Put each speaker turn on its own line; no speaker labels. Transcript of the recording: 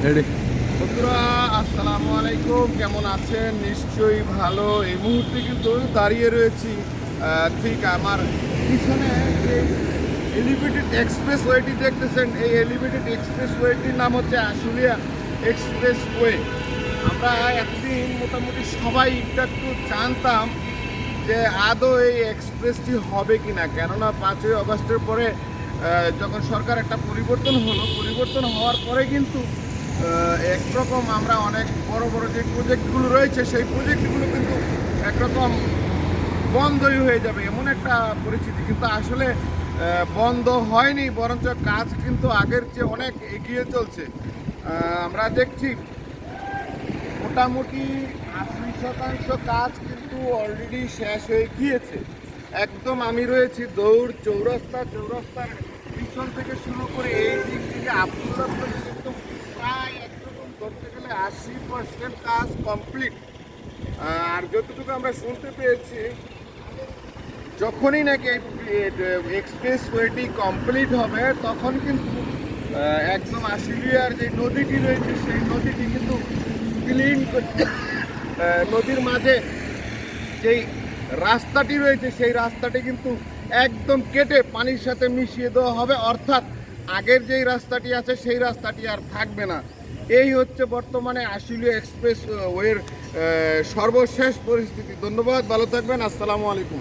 বন্ধুরা, আসসালামু আলাইকুম। কেমন আছেন? নিশ্চয়ই ভালো। এই মুহূর্তে কিন্তু দাঁড়িয়ে রয়েছি ঠিক আমার পিছনে যে এলিভেটেড এক্সপ্রেস ওয়েটি দেখতেছেন, এই এলিভেটেড এক্সপ্রেস ওয়েটির নাম হচ্ছে আশুলিয়া এক্সপ্রেস ওয়ে আমরা এতদিন মোটামুটি সবাই একটু একটু জানতাম যে আদৌ এই এক্সপ্রেসটি হবে কিনা। কেননা পাঁচই আগস্টের পরে যখন সরকার একটা পরিবর্তন হলো, পরিবর্তন হওয়ার পরে কিন্তু একরকম আমরা অনেক বড় বড় যে প্রজেক্টগুলো রয়েছে, সেই প্রজেক্টগুলো কিন্তু একরকম বন্ধই হয়ে যাবে, এমন একটা পরিস্থিতি। কিন্তু আসলে বন্ধ হয়নি, বরঞ্চ কাজ কিন্তু আগের চেয়ে অনেক এগিয়ে চলছে। আমরা দেখছি মোটামুটি আশি শতাংশ কাজ কিন্তু অলরেডি শেষ হয়ে গিয়েছে। একদম আমি রয়েছি দৌড়, চৌরাস্তা, চৌরাস্তার পিছন থেকে শুরু করে এই দিক থেকে আব্দুল্লাহ পর্যন্ত প্রায় একরকম ধরতে আশি পার্সেন্ট কাজ কমপ্লিট আর যতটুকু আমরা শুনতে পেয়েছি, যখনই নাকি এক্সপ্রেস ওয়েটি কমপ্লিট হবে, তখন কিন্তু একদম আশুলিয়ার যে নদীটি রয়েছে, সেই নদীটি কিন্তু ক্লিন নদীর মাঝে যেই রাস্তাটি রয়েছে, সেই রাস্তাটি কিন্তু একদম কেটে পানির সাথে মিশিয়ে দেওয়া হবে। অর্থাৎ আগের যেই রাস্তাটি আছে, সেই রাস্তাটি আর থাকবে না। এই হচ্ছে বর্তমানে আশুলিয়া এক্সপ্রেস ওয়ের সর্বশেষ পরিস্থিতি। ধন্যবাদ ভালো থাকবেন আসসালামু আলাইকুম।